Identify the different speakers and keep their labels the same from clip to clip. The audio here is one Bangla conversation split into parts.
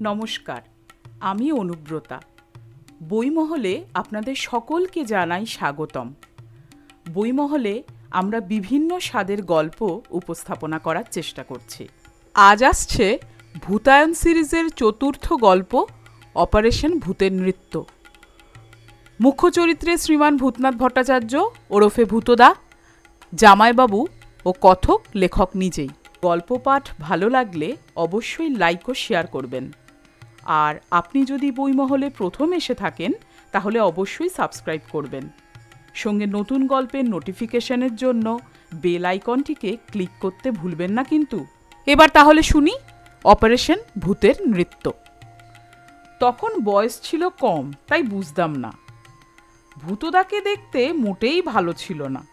Speaker 1: নমস্কার, আমি অনুব্রতা। বইমহলে আপনাদের সকলকে জানাই স্বাগতম। বইমহলে আমরা বিভিন্ন স্বাদের গল্প উপস্থাপনা করার চেষ্টা করছি। আজ আসছে ভূতায়ন সিরিজের চতুর্থ গল্প, অপারেশন ভূতের নৃত্য। মুখ্য চরিত্রে শ্রীমান ভূতনাথ ভট্টাচার্য, ওরফে ভূতদা, জামাইবাবু ও কথক লেখক নিজেই। গল্প পাঠ ভালো লাগলে অবশ্যই লাইক ও শেয়ার করবেন। আর আপনি যদি বইমহলে প্রথম এসে থাকেন, তাহলে অবশ্যই সাবস্ক্রাইব করবেন। সঙ্গে নতুন গল্পের নোটিফিকেশনের জন্য বেল আইকনটিকে ক্লিক করতে ভুলবেন না কিন্তু। এবার তাহলে শুনি, অপারেশন ভূতের নৃত্য। তখন বয়স ছিল কম, তাই বুঝতাম না। ভূতদাকে দেখতে মোটেই ভালো ছিল না।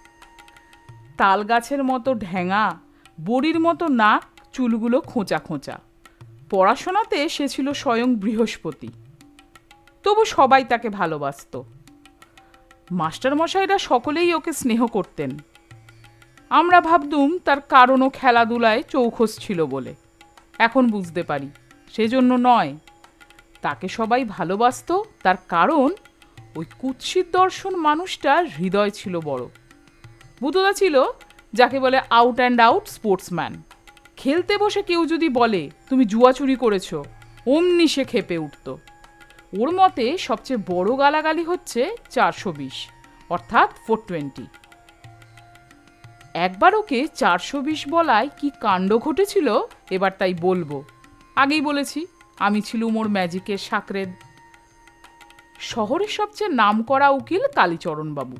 Speaker 1: তাল গাছের মতো ঢ্যাঙা বড়ির মতো নাক, চুলগুলো খোঁচা খোঁচা। পড়াশোনাতে সে ছিল স্বয়ং বৃহস্পতি। তবু সবাই তাকে ভালোবাসত। মাস্টারমশাইরা সকলেই ওকে স্নেহ করতেন। আমরা ভাবতুম তার কারণও খেলাধুলায় চৌখস ছিল বলে। এখন বুঝতে পারি, সেজন্য নয়। তাকে সবাই ভালোবাসত, তার কারণ ওই কুৎসিত দর্শন মানুষটার হৃদয় ছিল বড়। বুতদা ছিল যাকে বলে আউট অ্যান্ড আউট স্পোর্টসম্যান খেলতে বসে কেউ যদি বলে, তুমি জুয়া চুরি করেছ, অমনি সে খেপে উঠত। ওর মতে সবচেয়ে বড় গালাগালি হচ্ছে চারশো বিশ, অর্থাৎ ফোর টোয়েন্টি একবার ওকে চারশো বিশ বলায় কি কাণ্ড ঘটেছিল, এবার তাই বলব। আগেই বলেছি, আমি ছিলুম ওর ম্যাজিকের সাকরেদ শহরের সবচেয়ে নামকরা উকিল কালীচরণবাবু।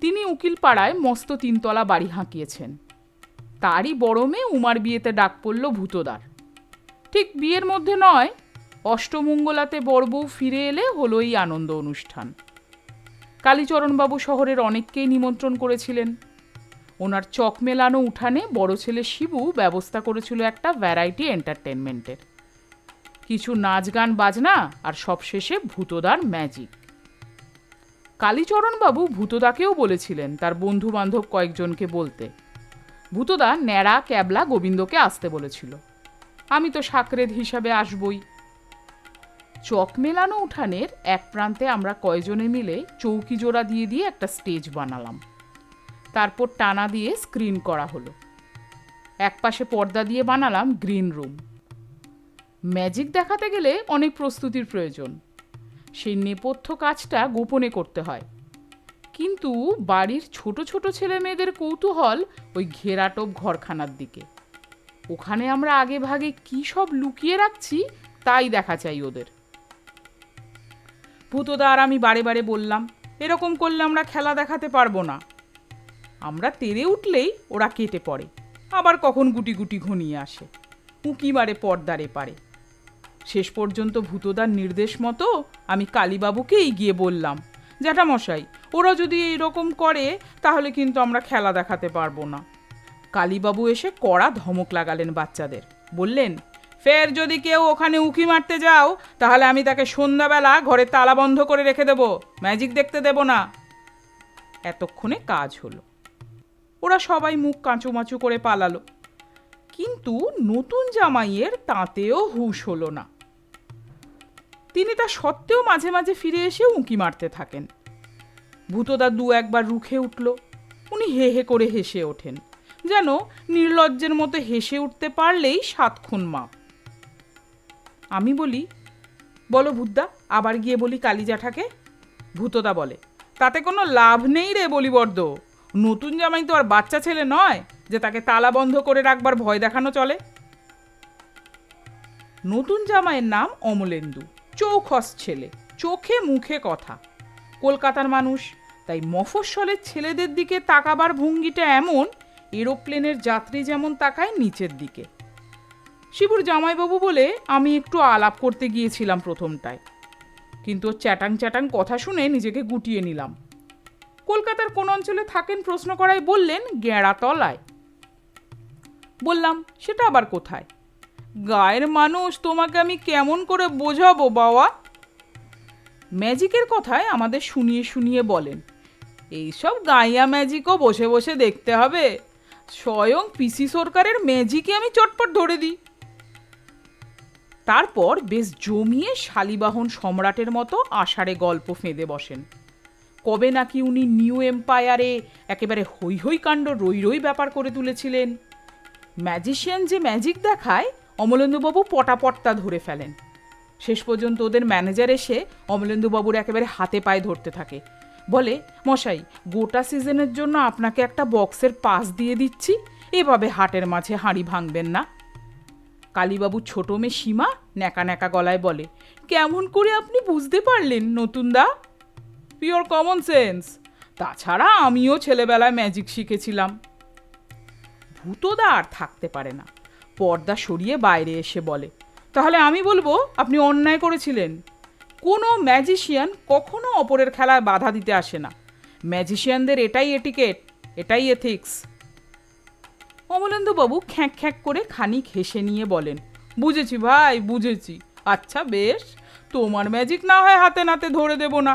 Speaker 1: তিনি উকিল পাড়ায় মস্ত তিনতলা বাড়ি হাঁকিয়েছেন। তারই বড় মেয়ে উমার বিয়েতে ডাক পড়ল ভূতদার। ঠিক বিয়ের মধ্যে নয়, অষ্টমঙ্গলাতে বড়বউ ফিরে এলে হলো এই আনন্দ অনুষ্ঠান। কালীচরণবাবু শহরের অনেককেই নিমন্ত্রণ করেছিলেন। ওনার চক মেলানো উঠানে বড় ছেলে শিবু ব্যবস্থা করেছিল একটা ভ্যারাইটি এন্টারটেনমেন্টের কিছু নাচ গান, বাজনা আর সবশেষে ভূতদার ম্যাজিক কালীচরণবাবু ভূতদাকেও বলেছিলেন তার বন্ধু বান্ধব কয়েকজনকে বলতে। ভূতদা ন্যাড়া ক্যাবলা গোবিন্দকে আসতে বলেছিল। আমি তো সাকরেদ হিসাবে আসবই। চক মেলানো উঠানের এক প্রান্তে আমরা কয়জনে মিলে চৌকি জোড়া দিয়ে দিয়ে একটা স্টেজ বানালাম। তারপর টানা দিয়ে স্ক্রিন করা হলো। এক পাশে পর্দা দিয়ে বানালাম গ্রিন রুম। ম্যাজিক দেখাতে গেলে অনেক প্রস্তুতির প্রয়োজন। সেই নেপথ্য কাজটা গোপনে করতে হয়। কিন্তু বাড়ির ছোট ছোট ছেলে মেয়েদের কৌতূহল ওই ঘেরাটোপ ঘরখানার দিকে। ওখানে আমরা আগে ভাগে কী সব লুকিয়ে রাখছি তাই দেখা চাই ওদের। ভূতদা আর আমি বারে বারে বললাম, এরকম করলে আমরা খেলা দেখাতে পারব না। আমরা তেরে উঠলেই ওরা কেটে পড়ে, আবার কখন গুটি গুটি ঘনিয়ে আসে, উঁকি মারে পর্দারে পারে শেষ পর্যন্ত ভূতদার নির্দেশ মতো আমি কালীবাবুকেই গিয়ে বললাম জ্যাঠামশাই, ওরা যদি এইরকম করে, তাহলে কিন্তু আমরা খেলা দেখাতে পারব না। কালীবাবু এসে কড়া ধমক লাগালেন বাচ্চাদের। বললেন, ফের যদি কেউ ওখানে উঁকি মারতে যাও, তাহলে আমি তাকে সন্ধ্যাবেলা ঘরে তালা বন্ধ করে রেখে দেব। ম্যাজিক দেখতে দেব না। এতক্ষণে কাজ হলো। ওরা সবাই মুখ কাঁচুমাচু করে পালালো। কিন্তু নতুন জামাইয়ের তাঁতেও হুশ হলো না। তিনি তা সত্ত্বেও মাঝে মাঝে ফিরে এসে উঁকি মারতে থাকেন। ভূতদা দু একবার রুখে উঠল। উনি হে হে করে হেসে ওঠেন, যেন নির্লজ্জের মতো হেসে উঠতে পারলেই সাত খুন মাপ আমি বলি, বলো ভূতদা, আবার গিয়ে বলি কালী ভূতদা বলে, তাতে কোনো লাভ নেই রে বলিবর্দ। নতুন জামাই তো আর বাচ্চা ছেলে নয়, যে তাকে তালা বন্ধ করে রাখবার ভয় দেখানো চলে। নতুন জামাইয়ের নাম অমলেন্দু। চৌখস ছেলে, চোখে মুখে কথা। কলকাতার মানুষ, তাই মফস্বলের ছেলেদের দিকে তাকাবার ভঙ্গিটা এমন, এরোপ্লেনের যাত্রী যেমন তাকায় নিচের দিকে। শিবুর জামাইবাবু বলে, আমি একটু আলাপ করতে গিয়েছিলাম প্রথমটায়। কিন্তু চ্যাটাং চ্যাটাং কথা শুনে নিজেকে গুটিয়ে নিলাম। কলকাতার কোন অঞ্চলে থাকেন প্রশ্ন করায় বললেন, গেঁড়াতলায়। বললাম, সেটা আবার কোথায়? গায়ের মানুষ তোমাকে আমি কেমন করে বোঝাবো বাবা ম্যাজিকের কথায় আমাদের শুনিয়ে শুনিয়ে বলেন, এইসব গাইয়া ম্যাজিকও বসে বসে দেখতে হবে। স্বয়ং পিসি সরকারের ম্যাজিকে আমি চটপট ধরে দিই। তারপর বেশ জমিয়ে শালিবাহন সম্রাটের মতো আষাঢ়ে গল্প ফেঁদে বসেন। কবে নাকি উনি নিউ এম্পায়ারে একেবারে হৈ হৈ কাণ্ড রই রই ব্যাপার করে তুলেছিলেন। ম্যাজিশিয়ান যে ম্যাজিক দেখায় অমলেন্দুবাবু পটাপটটা ধরে ফেলেন। শেষ পর্যন্ত ওদের ম্যানেজার এসে অমলেন্দুবাবুর একেবারে হাতে পায়ে ধরতে থাকে। বলে, মশাই, গোটা সিজনের জন্য আপনাকে একটা বক্সের পাস দিয়ে দিচ্ছি, এভাবে হাটের মাঝে হাঁড়ি ভাঙবেন না। কালীবাবু ছোট মেয়ে সীমা ন্যাকা ন্যাকা গলায় বলে, কেমন করে আপনি বুঝতে পারলেন, নতুন দা? পিওর কমন সেন্স তাছাড়া আমিও ছেলেবেলায় ম্যাজিক শিখেছিলাম। ভূতদা আর থাকতে পারে না। পর্দা সরিয়ে বাইরে এসে বলে, তাহলে আমি বলব, আপনি অন্যায় করেছিলেন। কোনো ম্যাজিশিয়ান কখনো অপরের খেলায় বাধা দিতে আসে না। ম্যাজিশিয়ানদের এটাই এটিকেট, এটাই এথিক্স। অমলেন্দুবাবু খ্যাঁক খ্যাঁক করে খানিক হেসে নিয়ে বলেন, বুঝেছি ভাই, বুঝেছি। আচ্ছা বেশ, তোমার ম্যাজিক না হয় হাতে নাতে ধরে দেব না।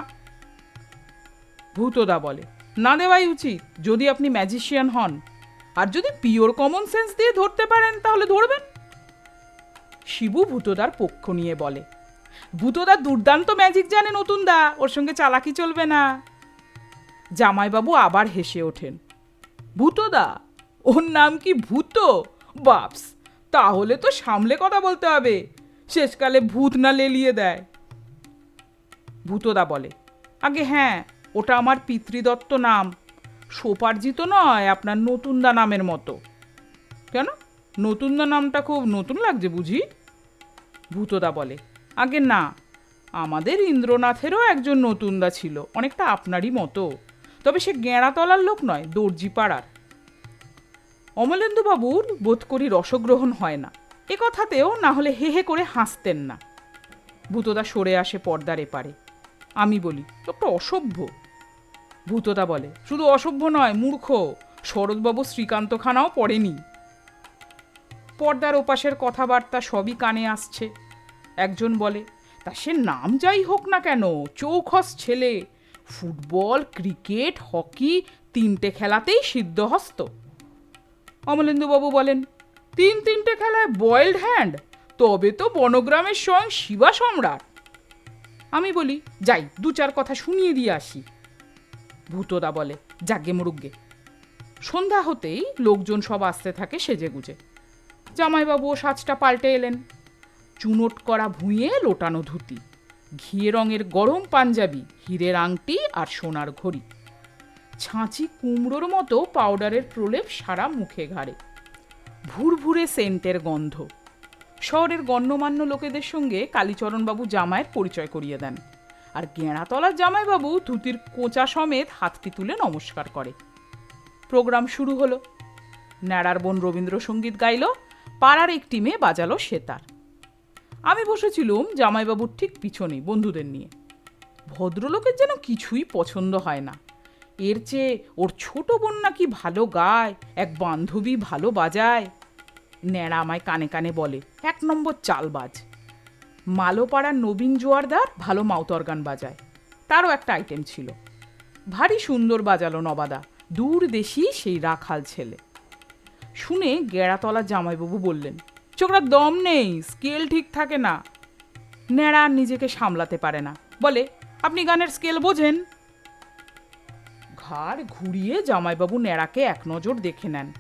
Speaker 1: ভূতদা বলে, না দেওয়াই উচিত, যদি আপনি ম্যাজিশিয়ান হন। আর যদি পিওর কমন সেন্স দিয়ে ধরতে পারেন, তাহলে ধরবেন। শিবু ভূতদার পক্ষ নিয়ে বলে, ভূতদা দুর্দান্ত ম্যাজিক জানে নতুন দা ওর সঙ্গে চালাকি চলবে না। জামাইবাবু আবার হেসে ওঠেন, ভূতদা, ওর নাম কি ভূত? বাপস, তাহলে তো সামলে কথা বলতে হবে, শেষকালে ভূত না লেলিয়ে দেয়। ভূতদা বলে, আগে হ্যাঁ ওটা আমার পিতৃদত্ত নাম সোপার্জিত নয়, আপনার নতুনদা নামের মতো। কেন? নতুনদা নামটা খুব নতুন লাগছে বুঝি? ভূতদা বলে। আগে না, আমাদের ইন্দ্রনাথেরও একজন নতুনদা ছিল, অনেকটা আপনারই মতো। তবে সে গেঁড়াতলার লোক নয় দর্জি পাড়ার অমলেন্দুবাবুর বোধ করি রসগ্রহণ হয় না। এ কথাতেও না হলে হে হে করে হাসতেন না। ভূতদা সরে আসে পর্দার এপারে। আমি বলি, লোকটা অসভ্য। ভূতদা বলে। শুধু অসভ্য নয়, মূর্খ। শরৎবাবু শ্রীকান্ত খানাও পড়েনি। পর্দার ওপাশের কথাবার্তা সবই কানে আসছে। একজন বলে, তা সে নাম যাই হোক না কেন, চৌখস ছেলে। ফুটবল, ক্রিকেট, হকি তিনটে খেলাতেই সিদ্ধহস্ত। অমলেন্দুবাবু বলেন, তিন তিনটে খেলায় বয়েল্ড হ্যান্ড, তবে তো বনগ্রামের স্বয়ং শিবা সম্রাট। আমি বলি, যাই, দু চার কথা শুনিয়ে দিয়ে আসি। ভূতদা বলে, যাগ্গে মুরুগ্গে। সন্ধ্যা হতেই লোকজন সব আসতে থাকে সেজে গুজে জামাইবাবুও সাজটা পাল্টে এলেন। চুনোট করা ভুঁয়ে লোটানো ধুতি, ঘিয়ে রঙের গরম পাঞ্জাবি, হীরের আংটি আর সোনার ঘড়ি। ছাঁচি কুমড়োর মতো পাউডারের প্রলেপ সারা মুখে ঘাড়ে। ভুরভুরে সেন্টের গন্ধ। শহরের গণ্যমান্য লোকেদের সঙ্গে কালীচরণবাবু জামাইয়ের পরিচয় করিয়ে দেন। আর গেঁড়াতলার জামাইবাবু ধুতির কোঁচা সমেত হাতটি তুলে নমস্কার করে। প্রোগ্রাম শুরু হলো। ন্যাড়ার বোন রবীন্দ্রসঙ্গীত গাইল, পাড়ার একটি মেয়ে বাজালো সেতার আমি বসেছিলুম জামাইবাবুর ঠিক পিছনে বন্ধুদের নিয়ে। ভদ্রলোকের যেন কিছুই পছন্দ হয় না। এর চেয়ে ওর ছোট বোন নাকি ভালো গায়, এক বান্ধবী ভালো বাজায়। ন্যাড়া আমায় কানে কানে বলে, এক নম্বর চালবাজ। মালোপাড়ার নবীন জোয়ারদার ভালো মাউথ অর্গান বাজায়। তারও একটা আইটেম ছিল। ভারী সুন্দর বাজালো নবাদা, দূর দেশি সেই রাখাল ছেলে। শুনে গেড়াতলা জামাইবাবু বললেন, চোখরা দম নেই, স্কেল ঠিক থাকে না। ন্যাড়া নিজেকে সামলাতে পারে না। বলে, আপনি গানের স্কেল বোঝেন? ঘাড় ঘুরিয়ে জামাইবাবু ন্যাড়াকে এক নজর দেখে নেন।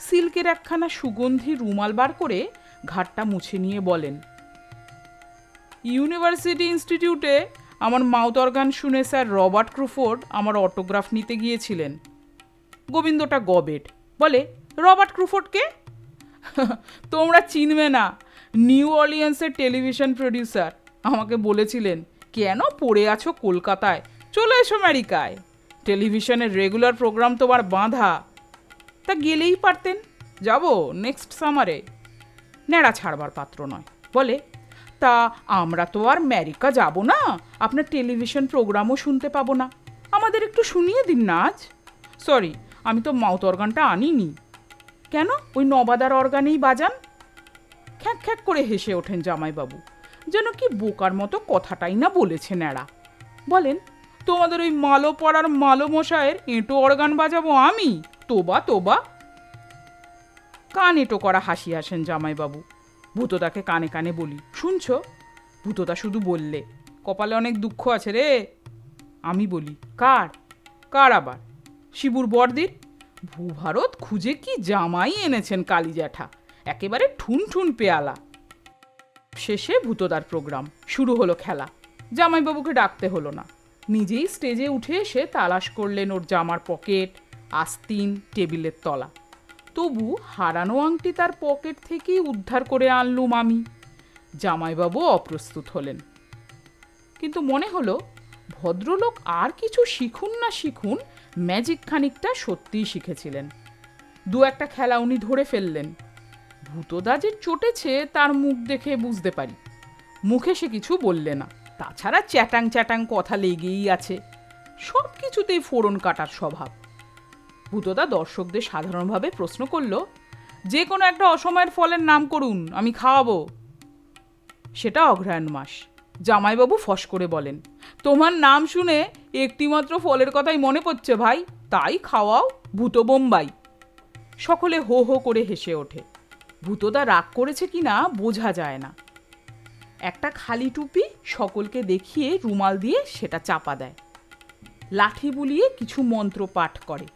Speaker 1: সিল্কের একখানা সুগন্ধি রুমাল বার করে ঘাটটা মুছে নিয়ে বলেন ইউনিভার্সিটি ইনস্টিটিউটে আমার মাউথ অর্গান শুনে স্যার রবার্ট ক্রুফোর্ড আমার অটোগ্রাফ নিতে গিয়েছিলেন। গোবিন্দটা গবেট। বলে, রবার্ট ক্রুফোর্ডকে? তোমরা চিনবে না, নিউ অর্লিয়ান্সের টেলিভিশন প্রডিউসার আমাকে বলেছিলেন, কেন পড়ে আছো কলকাতায়? চলে এসো আমেরিকায়। টেলিভিশনের রেগুলার প্রোগ্রাম তোমার বাঁধা। তা গেলেই পারতেন। যাব নেক্সট সামারে। ন্যাড়া ছাড়বার পাত্র নয়। বলে তা আমরা তো আর আমেরিকা যাব না। আপনার টেলিভিশন প্রোগ্রামও শুনতে পাবো না। আমাদের একটু শুনিয়ে দিন না আজ। সরি আমি তো মাউথ অর্গানটা আনিনি। কেন? ওই নবাদার অর্গানেই বাজান। খ্যাঁক খ্যাঁক করে হেসে ওঠেন জামাইবাবু। যেন কি বোকার মতো কথাটাই না বলেছে ন্যাড়া বলেন, তোমাদের ওই মালো পড়ার মালো মশায়ের এঁটো অর্গান বাজাবো আমি? তোবা তোবা। কান এঁটো করা হাসি হাসেন জামাইবাবু। ভূতদাকে কানে কানে বলি, শুনছো? ভূতদা শুধু বললে। কপালে অনেক দুঃখ আছে রে। আমি বলি, কার? কার আবার? শিবুর বরদির? ভূভারত খুঁজে কি জামাই এনেছেন কালী জ্যাঠা একেবারে ঠুন ঠুন পেয়ালা। শেষে ভূতদার প্রোগ্রাম শুরু হলো খেলা। জামাইবাবুকে ডাকতে হলো না। নিজেই স্টেজে উঠে এসে তালাশ করলেন ওর জামার পকেট, আস্তিন, টেবিলের তলা। তবু হারানো আংটি তার পকেট থেকেই উদ্ধার করে আনলুম আমি। জামাইবাবু অপ্রস্তুত হলেন। কিন্তু মনে হলো, ভদ্রলোক আর কিছু শিখুন না শিখুন ম্যাজিক খানিকটা সত্যিই শিখেছিলেন। দু একটা খেলা উনি ধরে ফেললেন। ভূতদা যে চটেছে তার মুখ দেখে বুঝতে পারি। মুখে সে কিছু বললে না। তাছাড়া চ্যাটাং চ্যাটাং কথা লেগেই আছে। সব কিছুতেই ফোড়ন কাটার স্বভাব। ভূতদা দর্শকদের সাধারণভাবে প্রশ্ন করল, যে কোনো একটা অসময়ের ফলের নাম করুন, আমি খাওয়াবো। সেটা অগ্রহায়ণ মাস। জামাইবাবু ফস করে বলেন, তোমার নাম শুনে একটিমাত্র ফলের কথাই মনে পড়ছে ভাই, তাই খাওয়াও, ভূত বোম্বাই। সকলে হো হো করে হেসে ওঠে। ভূতদা রাগ করেছে কিনা বোঝা যায় না। একটা খালি টুপি সকলকে দেখিয়ে রুমাল দিয়ে সেটা চাপা দেয়। লাঠি বুলিয়ে কিছু মন্ত্র পাঠ করে।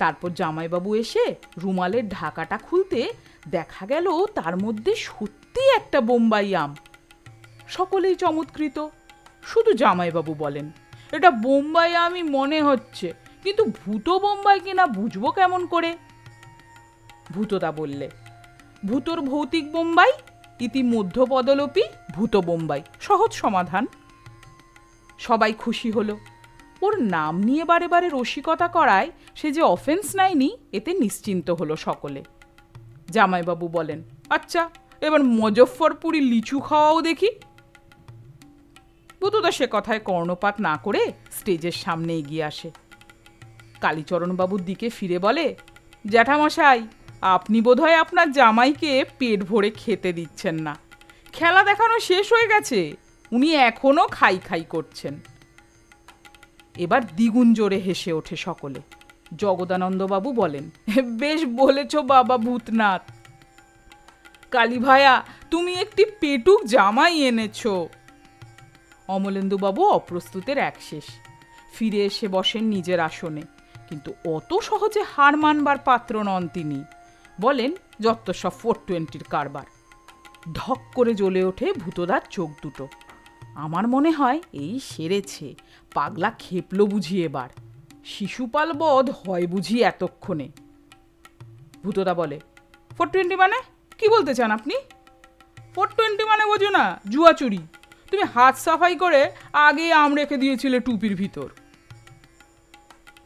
Speaker 1: তারপর জামাইবাবু এসে রুমালের ঢাকাটা খুলতে দেখা গেল তার মধ্যে সত্যি একটা বোম্বাই আম। সকলেই চমৎকৃত। শুধু জামাইবাবু বলেন, এটা বোম্বাই আমি মনে হচ্ছে, কিন্তু ভূত বোম্বাই কিনা বুঝব কেমন করে? ভূতদা বললে, ভূতর ভৌতিক বোম্বাই, ইতি মধ্যপদলোপী ভূত বোম্বাই। সহজ সমাধান। সবাই খুশি হলো। ওর নাম নিয়ে বারে বারে রসিকতা করায় সে যে অফেন্স নেয়নি, এতে নিশ্চিন্ত হলো সকলে। জামাইবাবু বলেন আচ্ছা এবার মজফ্ফরপুরি লিচু খাওয়াও দেখি। বুধুদা সে কথায় কর্ণপাত না করে স্টেজের সামনে এগিয়ে আসে। কালীচরণবাবুর দিকে ফিরে বলে, জ্যাঠামশাই, আপনি বোধহয় আপনার জামাইকে পেট ভরে খেতে দিচ্ছেন না। খেলা দেখানো শেষ হয়ে গেছে। উনি এখনও খাই খাই করছেন। এবার দ্বিগুণ জোরে হেসে ওঠে সকলে। জগদানন্দবাবু বলেন, বেশ বলেছ, বাবা ভূতনাথ। কালী ভায়া, তুমি একটি পেটুক জামাই এনেছো। অমলেন্দুবাবু অপ্রস্তুতের এক শেষ। ফিরে এসে বসেন নিজের আসনে। কিন্তু অত সহজে হার মানবার পাত্র নন তিনি। বলেন যত সব ফোর টোয়েন্টির কারবার। ঢক করে জ্বলে ওঠে ভূতদার চোখ দুটো। আমার মনে হয় এই সেরেছে। পাগলা খেপলো বুঝি এবার। শিশুপাল বধ হয় বুঝি এতক্ষণে। ভূতদা বলে, ফোর টোয়েন্টি মানে? কি বলতে চান আপনি? ফোর টোয়েন্টি মানে বোঝো না, জুয়া চুরি। তুমি হাত সাফাই করে আগে আম রেখে দিয়েছিলে টুপির ভিতর।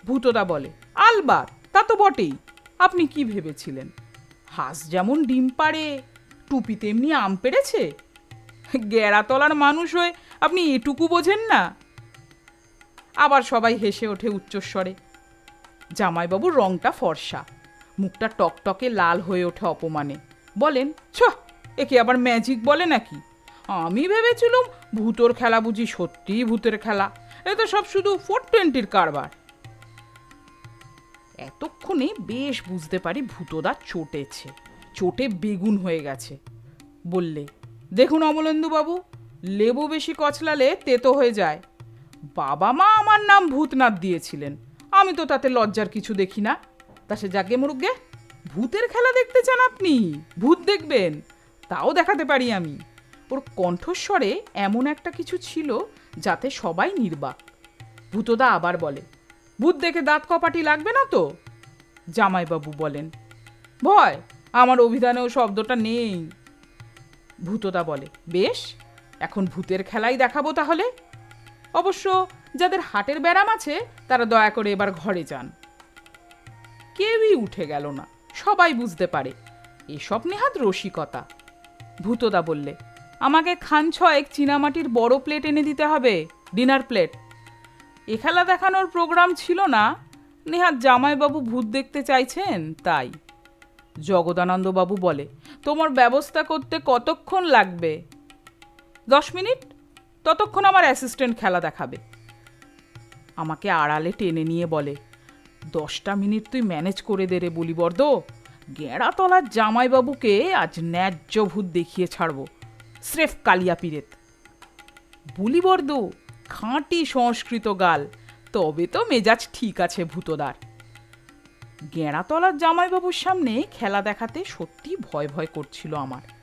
Speaker 1: ভূতদা বলে আলবাত তা তো বটেই। আপনি কি ভেবেছিলেন? হাঁস যেমন ডিম পাড়ে, টুপি তেমনি আম পেড়েছে? গেরাতলার মানুষ হয়ে আপনি এটুকু বোঝেন না? আবার সবাই হেসে ওঠে উচ্চস্বরে। জামাইবাবুর রংটা ফর্সা, মুখটা টকটকে লাল হয়ে ওঠে অপমানে। বলেন ছ একে আবার ম্যাজিক বলে নাকি? আমি ভেবেছিলুম ভূতর খেলা বুঝি সত্যিই ভূতের খেলা। এ তো সব শুধু ফোর টোয়েন্টির কারবার। এতক্ষণে বেশ বুঝতে পারি ভূতদা চটেছে, চোটে বেগুন হয়ে গেছে। বললে, দেখুন অমলেন্দুবাবু লেবু বেশি কচলালে তেতো হয়ে যায়। বাবা মা আমার নাম ভূতনাথ দিয়েছিলেন। আমি তো তাতে লজ্জার কিছু দেখি না। তা সে যাকে মুরুগে ভূতের খেলা দেখতে চান আপনি? ভূত দেখবেন। তাও দেখাতে পারি আমি। ওর কণ্ঠস্বরে এমন একটা কিছু ছিল যাতে সবাই নির্বাক। ভূতদা আবার বলে, ভূত দেখে দাঁত কপাটি লাগবে না তো? জামাইবাবু বলেন, ভয়, আমার অভিধানেও শব্দটা নেই। ভূতদা বলে, বেশ এখন ভূতের খেলাই দেখাবো তাহলে? অবশ্য যাদের হাটের ব্যারাম আছে, তারা দয়া করে এবার ঘরে যান। কেউই উঠে গেল না, সবাই বুঝতে পারে, এসব নেহাত রসিকতা। ভূতদা বললে, আমাকে খান ছয়েক চীনামাটির বড় প্লেট এনে দিতে হবে, ডিনার প্লেট। এ খেলা দেখানোর প্রোগ্রাম ছিল না, নেহাত জামাইবাবু ভূত দেখতে চাইছেন, তাই। জগদানন্দবাবু বলে, তোমার ব্যবস্থা করতে কতক্ষণ লাগবে? দশ মিনিট? ততক্ষণ আমার অ্যাসিস্ট্যান্ট খেলা দেখাবে। আমাকে আড়ালে টেনে নিয়ে বলে, দশটা মিনিট তুই ম্যানেজ করে দে রে বলিবর্দ। গেঁড়াতলার জামাইবাবুকে আজ ন্যায্য ভূত দেখিয়ে ছাড়ব। স্রেফ কালিয়া পিরেত। বলি বর্দ খাঁটি সংস্কৃত গাল। তবে তো মেজাজ ঠিক আছে ভূতদার। গেঁড়াতলার জামাইবাবুর সামনে খেলা দেখাতে সত্যি ভয় ভয় করছিল আমার।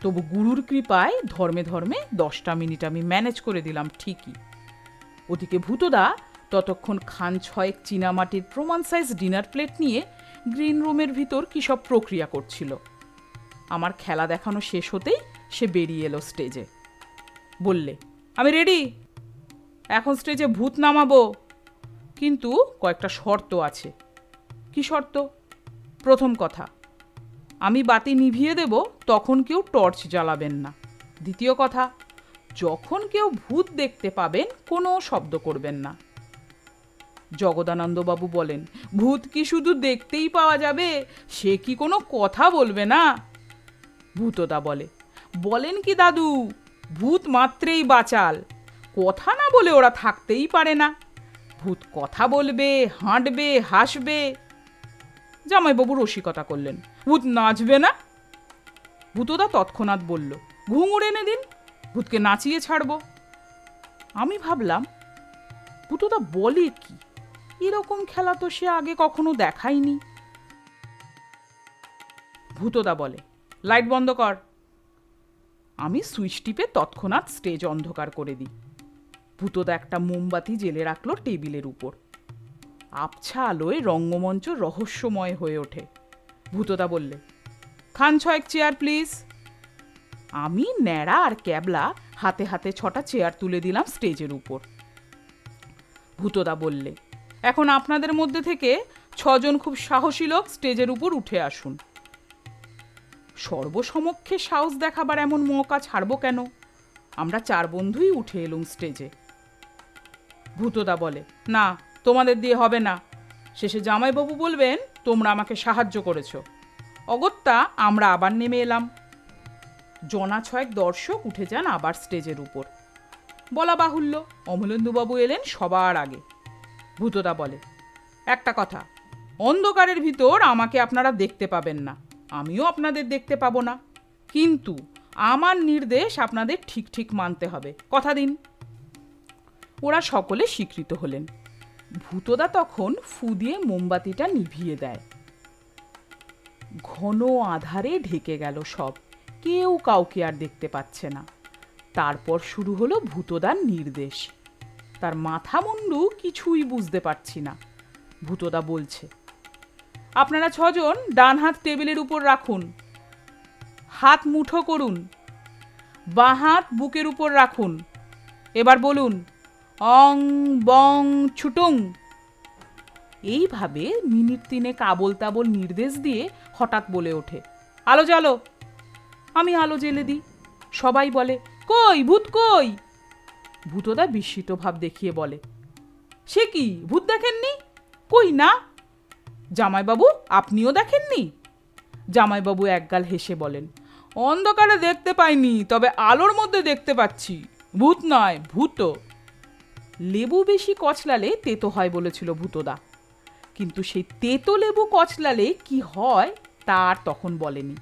Speaker 1: তবু গুরুর কৃপায় ধর্মে ধর্মে দশটা মিনিট আমি ম্যানেজ করে দিলাম ঠিকই। ওদিকে ভূতদা ততক্ষণ খান ছয়েক চীনামাটির প্রমাণ সাইজ ডিনার প্লেট নিয়ে গ্রিন রুমের ভিতর কী সব প্রক্রিয়া করছিল। আমার খেলা দেখানো শেষ হতেই সে বেরিয়ে এলো স্টেজে। বললে, আমি রেডি। এখন স্টেজে ভূত নামাবো। কিন্তু কয়েকটা শর্ত আছে। কি শর্ত? প্রথম কথা আমি বাতি নিভিয়ে দেব, তখন কেউ টর্চ জ্বালাবেন না। দ্বিতীয় কথা, যখন কেউ ভূত দেখতে পাবেন, কোনো শব্দ করবেন না। জগদানন্দবাবু বলেন, ভূত কি শুধু দেখতেই পাওয়া যাবে? সে কি কোনো কথা বলবে না? ভূতদা বলে, বলেন কি দাদু, ভূত মাত্রেই বাচাল। কথা না বলে ওরা থাকতেই পারে না। ভূত কথা বলবে, হাঁটবে, হাসবে। জামাইবাবু রসিকতা করলেন ভূত নাচবে না? ভূতদা তৎক্ষণাৎ বলল, ঘুঙুর এনে দিন, ভূতকে নাচিয়ে ছাড়ব। আমি ভাবলাম, ভূতদা বলে কি? এরকম খেলা তো সে আগে কখনো দেখায়নি। ভূতদা বলে, লাইট বন্ধ কর। আমি সুইচ টিপে তৎক্ষণাৎ স্টেজ অন্ধকার করে দিই। ভূতদা একটা মোমবাতি জেলে রাখল টেবিলের উপর। আবছা আলোয় রঙ্গমঞ্চ রহস্যময় হয়ে ওঠে। ভূতদা বললে, খান ছয়েক চেয়ার, প্লিজ। আমি ন্যাড়া আর ক্যাবলা হাতে হাতে ছটা চেয়ার তুলে দিলাম স্টেজের উপর। ভূতদা বললে, এখন আপনাদের মধ্যে থেকে ছজন খুব সাহসী লোক স্টেজের উপর উঠে আসুন। সর্বসমক্ষে সাহস দেখাবার এমন মৌকা ছাড়বো কেন? আমরা চার বন্ধুই উঠে এলুম স্টেজে। ভূতদা বলে, না, তোমাদের দিয়ে হবে না। শেষে জামাইবাবু বলবেন তোমরা আমাকে সাহায্য করেছ। অগত্যা, আমরা আবার নেমে এলাম। জনা ছয়েক দর্শক উঠে যান আবার স্টেজের উপর। বলা বাহুল্য, অমলেন্দুবাবু এলেন সবার আগে। ভূতদা বলে, একটা কথা, অন্ধকারের ভিতর আমাকে আপনারা দেখতে পাবেন না। আমিও আপনাদের দেখতে পাবো না। কিন্তু আমার নির্দেশ আপনাদের ঠিক ঠিক মানতে হবে। কথা দিন। ওরা সকলে স্বীকৃত হলেন। ভূতদা তখন ফু দিয়ে মোমবাতিটা নিভিয়ে দেয়। ঘন আধারে ঢেকে গেল সব, কেউ কাউকে আর দেখতে পাচ্ছে না। তারপর শুরু হলো ভূতদার নির্দেশ। তার মাথা মুন্ডু কিছুই বুঝতে পারছি না। ভূতদা বলছে, আপনারা ছজন ডান হাত টেবিলের উপর রাখুন। হাত মুঠো করুন। বাঁ হাত বুকের উপর রাখুন। এবার বলুন অং বং ছুটুং। এইভাবে মিনিট তিনে কাবল তাবল নির্দেশ দিয়ে হঠাৎ বলে ওঠে, আলো জ্বালো, আমি আলো জেলে দিই। সবাই বলে, কই, ভূত কই? ভূতদা বিস্মিত ভাব দেখিয়ে বলে, সে কি, ভূত দেখেননি? কই না। জামাইবাবু, আপনিও দেখেননি? জামাইবাবু একগাল হেসে বলেন, অন্ধকারে দেখতে পাইনি, তবে আলোর মধ্যে দেখতে পাচ্ছি। ভূত নয়, ভূত লেবু বেশি কচলালে তেতো হয় বলেছিল ভূতদা। কিন্তু সেই তেতো লেবু কচলালে কি হয় তা আর তখন বলেনি।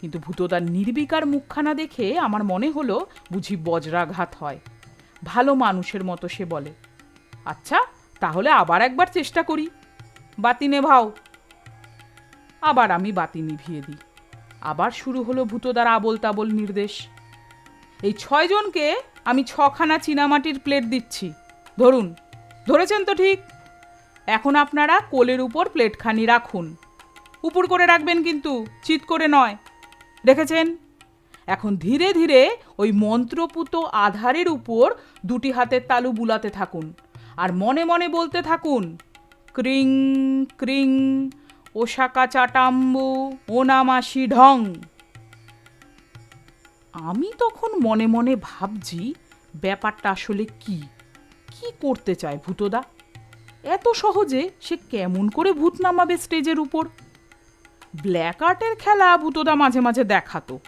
Speaker 1: কিন্তু ভূতদার নির্বিকার মুখখানা দেখে আমার মনে হলো বুঝি বজ্রাঘাত হয়। ভালো মানুষের মতো সে বলে আচ্ছা তাহলে আবার একবার চেষ্টা করি। বাতি নেভাও। আবার আমি বাতি নিভিয়ে দিই। আবার শুরু হলো ভূতদার আবল তাবল নির্দেশ। এই ছয়জনকে আমি ছখানা চীনামাটির প্লেট দিচ্ছি। ধরুন, ধরেছেন তো ঠিক। এখন আপনারা কোলের উপর প্লেটখানি রাখুন। উপর করে রাখবেন কিন্তু চিৎ করে নয়। দেখেছেন? এখন ধীরে ধীরে ওই মন্ত্রপুত আধারের উপর দুটি হাতের তালু বুলাতে থাকুন আর মনে মনে বলতে থাকুন, ক্রিং ক্রিং ওশাকা চাটাম্বু ওনামাসি ঢং। আমি তখন মনে মনে ভাবছি ব্যাপারটা আসলে কি। কি করতে চায় ভূতদা? এত সহজে সে কেমন করে ভূত নামাবে স্টেজের উপর? ব্ল্যাক আর্টের খেলা ভূতদা মাঝে মাঝে দেখাতো।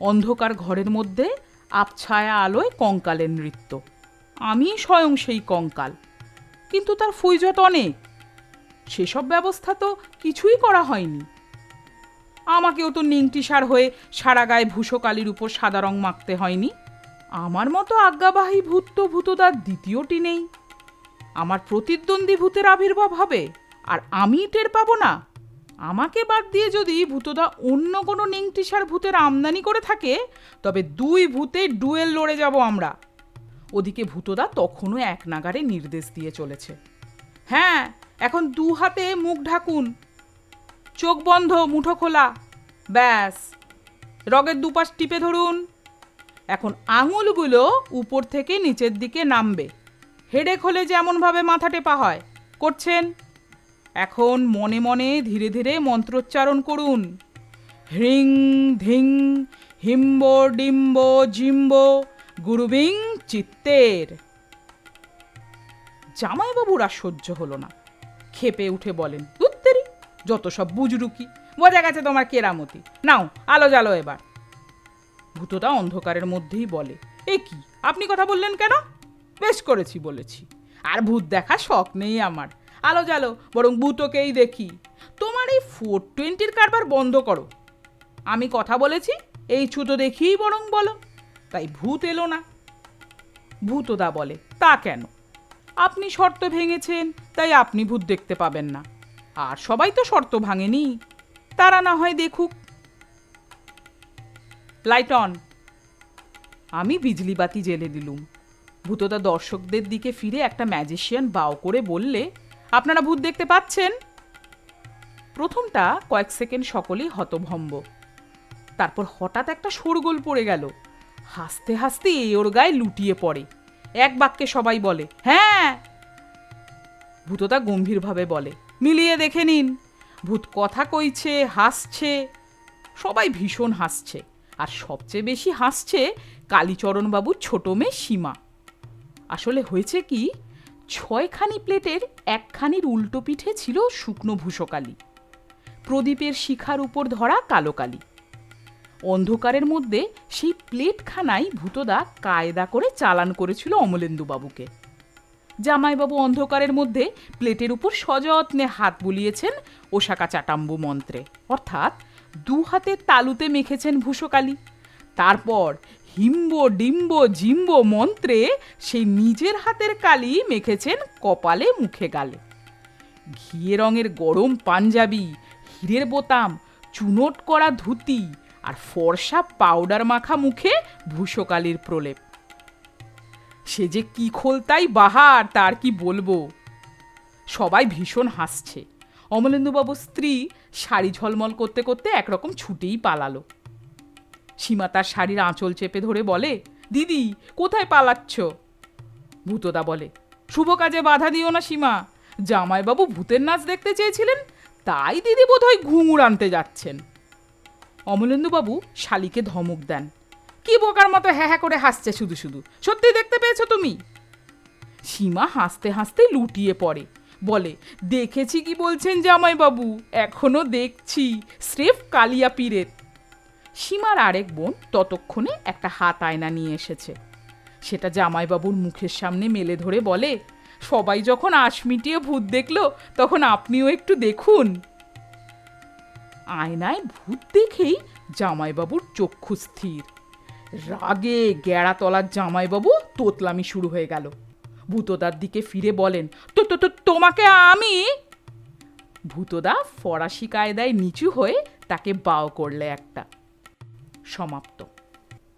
Speaker 1: অন্ধকার ঘরের মধ্যে আবছায়া আলোয় কঙ্কালের নৃত্য। আমি স্বয়ং সেই কঙ্কাল। কিন্তু তার ফুইজট অনেক। সেসব ব্যবস্থা তো কিছুই করা হয়নি। আমাকেও তো নিংটি সার হয়ে সারা গায়ে ভূষকালির উপর সাদা রং মাখতে হয়নি। আমার মতো আজ্ঞাবাহী ভূত তো ভূতদার দ্বিতীয়টি নেই। আমার প্রতিদ্বন্দ্বী ভূতের আবির্ভাব হবে, আর আমি টের পাবো না। আমাকে বাদ দিয়ে যদি ভূতদা অন্য কোনো নিংটিসার ভূতের আমদানি করে থাকে, তবে দুই ভূতে ডুয়েল লড়ে যাব আমরা। ওদিকে ভূতদা তখনও এক নাগারে নির্দেশ দিয়ে চলেছে। হ্যাঁ এখন দু হাতে মুখ ঢাকুন। চোখ বন্ধ, মুঠো খোলা। ব্যাস। রগের দুপাশ টিপে ধরুন। এখন আঙুলগুলো উপর থেকে নিচের দিকে নামবে। হেডে খোলে যেমনভাবে মাথা টেপা হয়। করছেন? এখন মনে মনে ধীরে ধীরে মন্ত্রোচ্চারণ করুন। হ্রিং, ধিং, হিম্ব, ডিম্ব, জিম্ব, গুরুবিং, চিত্তের। জামাইবাবুর আর সহ্য হলো না। খেপে উঠে বলেন, উত্তেরি, যত সব বুজরুকি। বোঝা গেছে তোমার কেরামতি। নাও, আলো জ্বালো এবার। ভূতটা অন্ধকারের মধ্যেই বলে, এ কি? আপনি কথা বললেন কেন? বেশ করেছি, বলেছি। আর ভূত দেখা শখ নেই আমার। আলো জালো বরং ভূতকেই দেখি। তোমার এই ফোর টোয়েন্টির কারবার বন্ধ করো। আমি কথা বলেছি, এই ছুতো দেখিই বরং বলো। তাই ভূত এলো না। ভূতদা বলে, তা কেন? আপনি শর্ত ভেঙেছেন, তাই আপনি ভূত দেখতে পাবেন না। আর সবাই তো শর্ত ভাঙেনি। তারা না হয় দেখুক লাইট অন আমি বিজলি বাতি জেলে দিলুম। ভূতদা দর্শকদের দিকে ফিরে একটা ম্যাজিশিয়ান বাও করে বললে, আপনারা ভূত দেখতে পাচ্ছেন? প্রথমটা কয়েক সেকেন্ড সকলেই হতভম্ব। তারপর হঠাৎ একটা শোরগোল পড়ে গেল। হাসতে হাসতে এ ওর গায়ে লুটিয়ে পড়ে। এক বাক্যে সবাই বলে হ্যাঁ। ভূতদা গম্ভীরভাবে বলে, মিলিয়ে দেখে নিন। ভূত কথা কইছে, হাসছে। সবাই ভীষণ হাসছে। আর সবচেয়ে বেশি হাসছে কালীচরণবাবুর ছোটো মেয়ে সীমা। আসলে হয়েছে কি, ছয়খানি প্লেটের একখানির উল্টো পিঠে ছিল শুকনো ভূষকালি। প্রদীপের শিখার উপর ধরা কালো কালি। অন্ধকারের মধ্যে সেই প্লেটখানাই ভূতদা কায়দা করে চালান করেছিল অমলেন্দুবাবুকে। জামাইবাবু অন্ধকারের মধ্যে প্লেটের উপর সযত্নে হাত বুলিয়েছেন ওশাকা চাটাম্বু মন্ত্রে। অর্থাৎ দু হাতে তালুতে মেখেছেন ভূষকালি। তারপর হিম্ব, ডিম্ব, জিম্ব মন্ত্রে সেই নিজের হাতের কালি মেখেছেন কপালে মুখে গালে। ঘিয়ে রঙের গরম পাঞ্জাবি, হীরের বোতাম, চুনোট করা ধুতি আর ফর্সা পাউডার মাখা মুখে ভূষকালির প্রলেপ। সে যে কি খোলতাই বাহার তার কি বলব? সবাই ভীষণ হাসছে। অমলেন্দুবাবুর স্ত্রী শাড়ি ঝলমল করতে করতে একরকম ছুটেই পালালো। সীমা তার শাড়ির আঁচল চেপে ধরে বলে, দিদি, কোথায় পালাচ্ছ? ভূতদা বলে, শুভ কাজে বাধা দিও না সীমা। জামাইবাবু ভূতের নাচ দেখতে চেয়েছিলেন, তাই দিদি বোধহয় ঘুঙুর আনতে যাচ্ছেন। অমলেন্দুবাবু শালিকে ধমক দেন, কি বোকার মতো হ্যাঁ হ্যাঁ করে হাসছে শুধু শুধু। সত্যি দেখতে পেয়েছ তুমি? সীমা হাসতে হাসতে লুটিয়ে পড়ে। বলে, দেখেছি কি বলছেন জামাইবাবু? এখনও দেখছি, স্রেফ কালিয়া পীরের। সীমার আরেক বোন ততক্ষণে একটা হাত আয়না নিয়ে এসেছে। সেটা জামাইবাবুর মুখের সামনে মেলে ধরে বলে, সবাই যখন আশ মিটিয়ে ভূত দেখল, তখন আপনিও একটু দেখুন। আয়নায় ভূত দেখেই জামাইবাবুর চক্ষু স্থির। রাগে গেড়াতলার জামাইবাবু তোতলামি শুরু হয়ে গেল। ভূতদার দিকে ফিরে বলেন, তো তো তো, তোমাকে আমি? ভূতদা ফরাসি কায়দায় নিচু হয়ে তাকে বাও করলে একটা। সমাপ্ত।